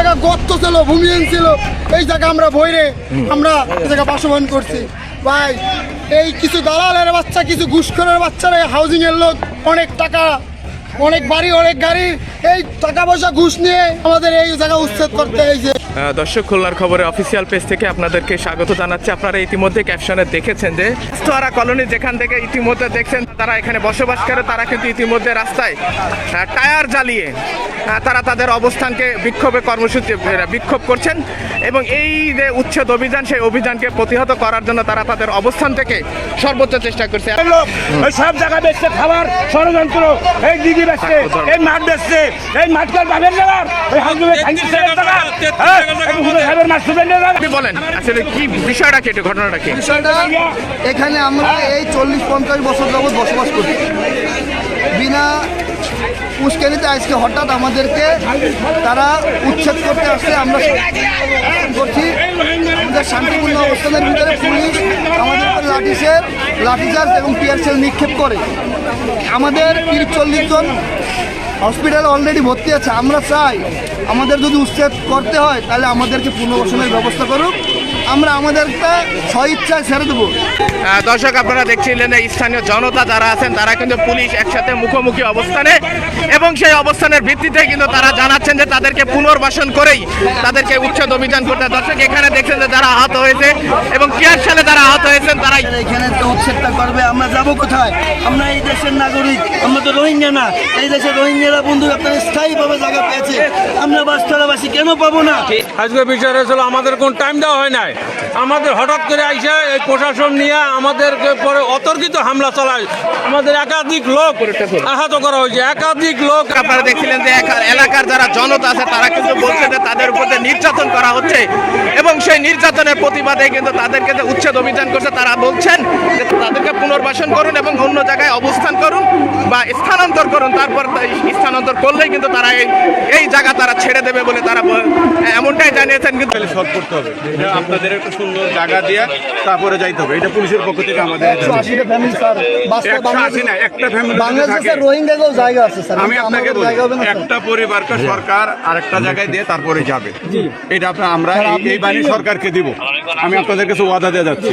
জায়গা গর্ত ছিল ভূমিহীন ছিল এই জায়গা আমরা ভৈরে আমরা এই জায়গা বাসবান করছি। ভাই এই কিছু দালালের বাচ্চা কিছু ঘুষখোরের বাচ্চারা হাউজিং এর লোক অনেক টাকা অনেক বাড়ি অনেক গাড়ি এই টাকা পয়সা ঘুষ নিয়ে আমাদের এই জায়গা উচ্ছেদ করতে দর্শক খুলনার খবরে অফিসিয়াল পেজ থেকে আপনাদেরকে স্বাগত জানাচ্ছি। আপনারা ইতিমধ্যে ক্যাপশনে দেখেছেন যে কলোনি যেখান থেকে ইতিমধ্যে দেখছেন তারা এখানে বসবাস করে তারা কিন্তু ইতিমধ্যে রাস্তায় টায়ার জ্বালিয়ে তারা তাদের অবস্থানকে বিক্ষোভে কর্মসূচি বিক্ষোভ করছেন এবং এই যে উচ্ছেদ অভিযান সেই অভিযানকে প্রতিহত করার জন্য তারা তাদের অবস্থান থেকে সর্বোচ্চ চেষ্টা করছে। সব খাবার ষড়যন্ত্র এই দিদি বেচছে এই মাঠ বেচছে এই মাঠকার বাবের জায়গার ওই হাজবে সাহেবের মাঠ সুবেন আপনি বলেন আসলে কি বিষয়টা কি একটু ঘটনাটা কি? বিষয়টা এখানে আমরা এই চল্লিশ পঞ্চাশ বছর যাবৎ বসবাস করি। বিনা উস্কানিতে আজকে হঠাৎ আমাদেরকে তারা উচ্ছেদ করতে আসছে। আমরা করছি। আমাদের শান্তিপূর্ণ অবস্থানের ভিতরে পুলিশ আমাদের লাঠিসের লাঠিচার্জ এবং পিয়ারসেল নিক্ষেপ করে। আমাদের তিরিশ চল্লিশ জন হসপিটালে অলরেডি ভর্তি আছে। আমরা চাই আমাদের যদি উচ্ছেদ করতে হয় তাহলে আমাদেরকে পুনর্বাসনের ব্যবস্থা করুক। আমরা আমাদেরটা স্বইচ্ছায় ছেড়ে দেবো। দর্শক আপনারা দেখছিলেন এই স্থানীয় জনতা যারা আছেন তারা কিন্তু পুলিশ একসাথে মুখোমুখি অবস্থানে এবং সেই অবস্থানের ভিত্তিতে কিন্তু তারা জানাচ্ছেন যে তাদেরকে পুনর্বাসন করেই তাদেরকে উচ্ছেদ অভিযান করতে। দর্শক এখানে দেখছেন যে যারা আহত হয়েছে এবং কিয়ার সালে যারা আহত হয়েছেন তারাই এখানে তো উচ্ছেদটা করবে আমরা যাব কোথায়? আমরা এই দেশের নাগরিক আমরা তো রোহিঙ্গা না। এই দেশের রোহিঙ্গারা বন্ধু আপনার স্থায়ীভাবে জায়গা পেয়েছে। আমরা বাস্তরাবাসী কেন পাবো না? আজকে বিচার হয়েছিল আমাদের কোন টাইম দেওয়া হয় নাই। আমাদের হঠাৎ করে আইসা এই প্রশাসন নিয়ে আমাদেরকে পরে অতর্কিত হামলা চালায়। আমাদের একাধিক লোক আহত করা হয়েছে। একাধিক লোক আপনারা দেখছিলেন যে এলাকার যারা জনতা আছে তারা কিন্তু বলছে যে তাদের উপর নির্যাতন করা হচ্ছে। এবং সেই নির্যাতনের প্রতিবাদে কিন্তু তাদেরকে যে উচ্ছেদ অভিযান করছে তারা বলছেন যে তাদেরকে পুনর্বাসন করুন এবং অন্য জায়গায় অবস্থান করুন বা স্থানান্তর করুন। তারপর স্থানান্তর করলেই কিন্তু তারা এই জায়গা তারা ছেড়ে দেবে বলে তারা এমনটাই জানিয়েছেন কিন্তু সলভ করতে হবে। এটা আপনাদের একটা সুন্দর জায়গা দিয়ে তারপরে যাইতে হবে। এটা পুলিশের পক্ষ থেকে আমাদের ফ্যামিলি স্যার না একটা ফ্যামিলি বাংলাদেশে রোহিঙ্গাকেও জায়গা আছে স্যার আমি আপনাকে একটা পরিবারকে সরকার আরেকটা জায়গায় দিয়ে তারপরে যাবে। এটা আপনার আমরা এই- এই বাণী সরকারকে দিব। আমি আপনাদের কাছে ওয়াদা দিয়ে যাচ্ছি।